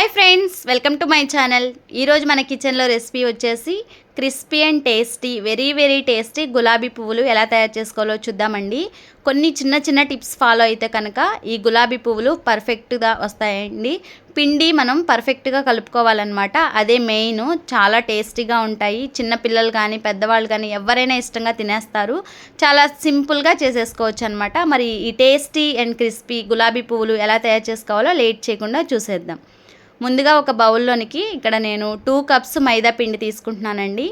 Hi friends welcome to my channel. ఈరోజు మన కిచెన్లో రెసిపీ వచ్చేసి crispy and tasty very very tasty గులాబీ పువ్వులు ఎలా తయారు చేసుకోవాలో చూద్దామండి. కొన్ని చిన్న చిన్న టిప్స్ ఫాలో అయితే కనుక ఈ గులాబీ పువ్వులు పర్ఫెక్ట్గా వస్తాయండి. పిండి మనం పర్ఫెక్ట్గా కలుపుకోవాలన్నమాట. అదే మెయిన్ చాలా టేస్టీగా ఉంటాయి. చిన్న పిల్లలు కానీ పెద్దవాళ్ళు కానీ ఎవరైనా ఇష్టంగా తినేస్తారు. చాలా సింపుల్గా చేసేసుకోవచ్చు అనమాట మరి ఈ టేస్టీ అండ్ క్రిస్పీ గులాబీ పువ్వులు ఎలా తయారు చేసుకోవాలో లేట్ చేయకుండా చూసేద్దాం. ముందుగా ఒక బౌల్లోనికి ఇక్కడ నేను టూ కప్స్ మైదా పిండి తీసుకుంటున్నానండి.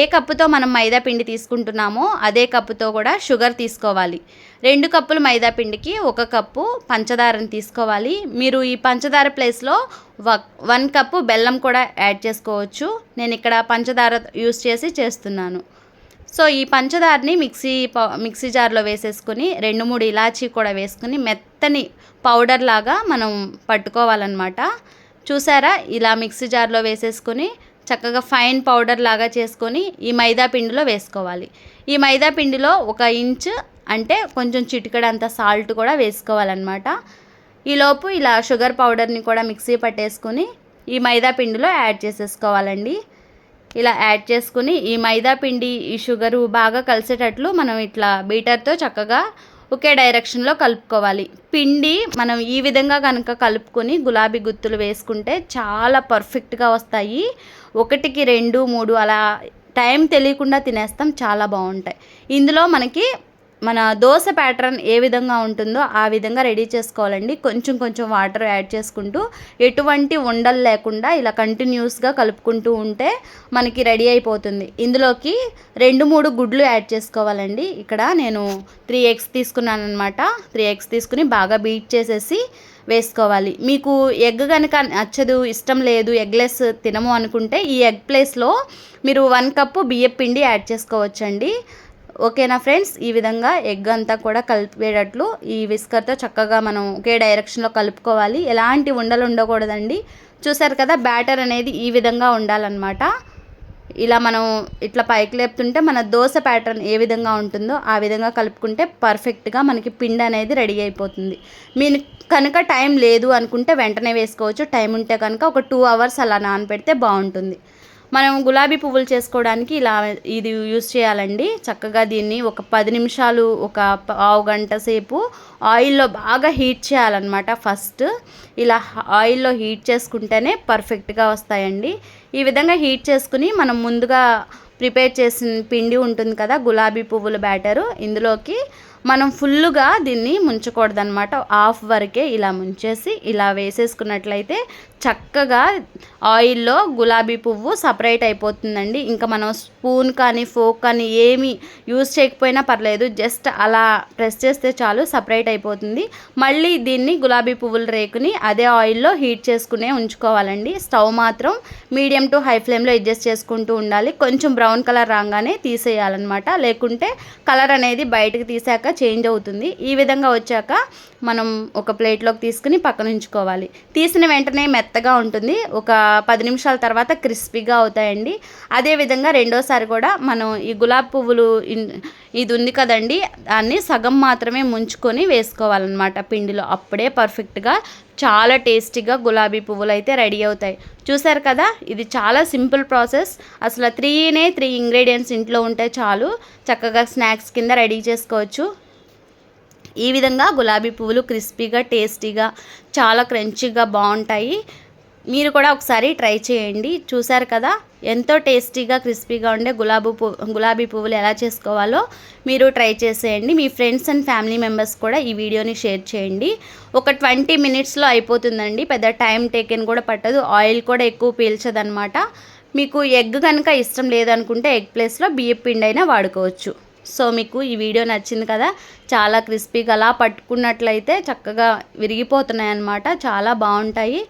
ఏ కప్పుతో మనం మైదా పిండి తీసుకుంటున్నామో అదే కప్పుతో కూడా షుగర్ తీసుకోవాలి. రెండు కప్పులు మైదా పిండికి ఒక కప్పు పంచదారని తీసుకోవాలి. మీరు ఈ పంచదార ప్లేస్లో వన్ కప్పు బెల్లం కూడా యాడ్ చేసుకోవచ్చు. నేను ఇక్కడ పంచదార యూస్ చేసి చేస్తున్నాను. సో ఈ పంచదారని మిక్సీ మిక్సీ జార్లో వేసేసుకుని రెండు మూడు ఇలాచీ కూడా వేసుకుని మెత్తని పౌడర్ లాగా మనం పట్టుకోవాలన్నమాట. చూసారా? ఇలా మిక్సీ జార్లో వేసేసుకొని చక్కగా ఫైన్ పౌడర్ లాగా చేసుకొని ఈ మైదా పిండిలో వేసుకోవాలి. ఈ మైదా పిండిలో ఒక ఇంచ్ అంటే కొంచెం చిటికడంత సాల్ట్ కూడా వేసుకోవాలన్నమాట. ఈలోపు ఇలా షుగర్ పౌడర్ని కూడా మిక్సీ పట్టేసుకొని ఈ మైదా పిండిలో యాడ్ చేసేసుకోవాలండి. ఇలా యాడ్ చేసుకుని ఈ మైదా పిండి ఈ షుగరు బాగా కలిసేటట్లు మనం ఇట్లా బీటర్తో చక్కగా ఒకే డైరెక్షన్లో కలుపుకోవాలి. పిండి మనం ఈ విధంగా కనుక కలుపుకొని గులాబీ గుత్తులు వేసుకుంటే చాలా పర్ఫెక్ట్గా వస్తాయి. ఒకటికి రెండు మూడు అలా టైం తెలియకుండా తినేస్తాం చాలా బాగుంటాయి. ఇందులో మనకి మన దోశ ప్యాటర్న్ ఏ విధంగా ఉంటుందో ఆ విధంగా రెడీ చేసుకోవాలండి. కొంచెం కొంచెం వాటర్ యాడ్ చేసుకుంటూ ఎటువంటి ఉండలు లేకుండా ఇలా కంటిన్యూస్గా కలుపుకుంటూ ఉంటే మనకి రెడీ అయిపోతుంది. ఇందులోకి రెండు మూడు గుడ్లు యాడ్ చేసుకోవాలండి. ఇక్కడ నేను త్రీ ఎగ్స్ తీసుకున్నాను అనమాట త్రీ ఎగ్స్ తీసుకుని బాగా బీట్ చేసేసి వేసుకోవాలి. మీకు ఎగ్ కనుక నచ్చదు ఇష్టం లేదు ఎగ్లెస్ తినము అనుకుంటే ఈ ఎగ్ ప్లేస్లో మీరు వన్ కప్పు బియ్యం పిండి యాడ్ చేసుకోవచ్చండి. ఓకేనా ఫ్రెండ్స్? ఈ విధంగా ఎగ్ అంతా కూడా కలిపేటట్లు ఈ విస్కర్తో చక్కగా మనం ఒకే డైరెక్షన్లో కలుపుకోవాలి. ఎలాంటి ఉండలు ఉండకూడదండి. చూసారు కదా బ్యాటర్ అనేది ఈ విధంగా ఉండాలన్నమాట. ఇలా మనం ఇట్లా పైకి లేపుతుంటే మన దోశ ప్యాటర్న్ ఏ విధంగా ఉంటుందో ఆ విధంగా కలుపుకుంటే పర్ఫెక్ట్గా మనకి పిండి అనేది రెడీ అయిపోతుంది. మీరు కనుక టైం లేదు అనుకుంటే వెంటనే వేసుకోవచ్చు. టైం ఉంటే కనుక ఒక టూ అవర్స్ అలా నానపెడితే బాగుంటుంది. మనం గులాబీ పువ్వులు చేసుకోవడానికి ఇలా ఇది యూస్ చేయాలండి. చక్కగా దీన్ని ఒక పది నిమిషాలు ఒక పావు గంట సేపు ఆయిల్లో బాగా హీట్ చేయాలన్నమాట ఫస్ట్. ఇలా ఆయిల్లో హీట్ చేసుకుంటేనే పర్ఫెక్ట్గా వస్తాయండి. ఈ విధంగా హీట్ చేసుకుని మనం ముందుగా ప్రిపేర్ చేసిన పిండి ఉంటుంది కదా గులాబీ పువ్వుల బ్యాటరు ఇందులోకి మనం ఫుల్లుగా దీన్ని ముంచకూడదనమాట హాఫ్ వరకే ఇలా ముంచేసి ఇలా వేసేసుకున్నట్లయితే చక్కగా ఆయిల్లో గులాబీ పువ్వు సపరేట్ అయిపోతుందండి. ఇంకా మనం స్పూన్ కానీ ఫోక్ కానీ ఏమి యూజ్ చేయకపోయినా పర్లేదు. జస్ట్ అలా ప్రెస్ చేస్తే చాలు సపరేట్ అయిపోతుంది. మళ్ళీ దీన్ని గులాబీ పువ్వుల రేకుని అదే ఆయిల్లో హీట్ చేసుకునే ఉంచుకోవాలండి. స్టవ్ మాత్రం మీడియం టు హై ఫ్లేమ్లో అడ్జస్ట్ చేసుకుంటూ ఉండాలి. కొంచెం బ్రౌన్ కలర్ రాగానే తీసేయాలన్నమాట. లేకుంటే కలర్ అనేది బయటకు తీసాక చేంజ్ అవుతుంది. ఈ విధంగా వచ్చాక మనం ఒక ప్లేట్లోకి తీసుకుని పక్కన ఉంచుకోవాలి. తీసిన వెంటనే మెత్తగా ఉంటుంది. ఒక పది నిమిషాల తర్వాత క్రిస్పీగా అవుతాయండి. అదేవిధంగా రెండోసారి కూడా మనం ఈ గులాబీ పువ్వులు ఇది ఉంది కదండి దాన్ని సగం మాత్రమే ముంచుకొని వేసుకోవాలన్నమాట పిండిలో. అప్పుడే పర్ఫెక్ట్గా చాలా టేస్టీగా గులాబీ పువ్వులు అయితే రెడీ అవుతాయి. చూసారు కదా? ఇది చాలా సింపుల్ ప్రాసెస్. అసలు త్రీనే త్రీ ఇంగ్రీడియంట్స్ ఇంట్లో ఉంటే చాలు. చక్కగా స్నాక్స్ కింద రెడీ చేసుకోవచ్చు. ఈ విధంగా గులాబీ పువ్వులు క్రిస్పీగా టేస్టీగా చాలా క్రంచీగా బాగుంటాయి. మీరు కూడా ఒకసారి ట్రై చేయండి. చూసారు కదా? ఎంతో టేస్టీగా క్రిస్పీగా ఉండే గులాబీ పువ్వు గులాబీ పువ్వులు ఎలా చేసుకోవాలో మీరు ట్రై చేసేయండి. మీ ఫ్రెండ్స్ అండ్ ఫ్యామిలీ మెంబర్స్ కూడా ఈ వీడియోని షేర్ చేయండి. ఒక ట్వంటీ మినిట్స్లో అయిపోతుందండి. పెద్ద టైం టేకెన్ కూడా పట్టదు. ఆయిల్ కూడా ఎక్కువ పీల్చదనమాట మీకు ఎగ్ కనుక ఇష్టం లేదనుకుంటే ఎగ్ ప్లేస్లో బియ్యం పిండి అయినా వాడుకోవచ్చు. సో మీకు ఈ వీడియో నచ్చింది కదా చాలా క్రిస్పీగా అలా పట్టుకున్నట్లయితే చక్కగా విరిగిపోతున్నాయి అన్నమాట చాలా బాగుంటాయి.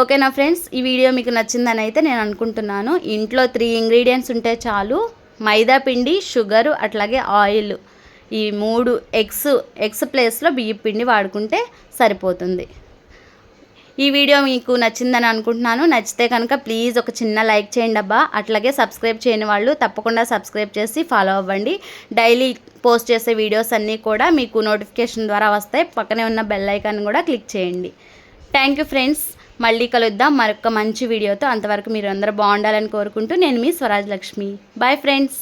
ఓకేనా ఫ్రెండ్స్? ఈ వీడియో మీకు నచ్చిందని అయితే నేను అనుకుంటున్నాను. ఇంట్లో త్రీ ఇంగ్రీడియంట్స్ ఉంటే చాలు. మైదా పిండి షుగరు అట్లాగే ఆయిల్ ఈ మూడు ఎగ్స్ ఎగ్స్ ప్లేస్లో బియ్యం పిండి వాడుకుంటే సరిపోతుంది. ఈ వీడియో మీకు నచ్చిందని అనుకుంటున్నాను. నచ్చితే కనుక ప్లీజ్ ఒక చిన్న లైక్ చేయండి అబ్బా. అట్లాగే సబ్స్క్రైబ్ చేయని వాళ్ళు తప్పకుండా సబ్స్క్రైబ్ చేసి ఫాలో అవ్వండి. డైలీ పోస్ట్ చేసే వీడియోస్ అన్నీ కూడా మీకు నోటిఫికేషన్ ద్వారా వస్తాయి. పక్కనే ఉన్న బెల్ ఐకాన్ కూడా క్లిక్ చేయండి. థ్యాంక్ యూ ఫ్రెండ్స్ మళ్ళీ కలుద్దాం. మరొక మంచి వీడియోతో అంతవరకు మీరు అందరూ బాగుండాలని కోరుకుంటూ నేను మీ స్వరాజ్ లక్ష్మి. Bye friends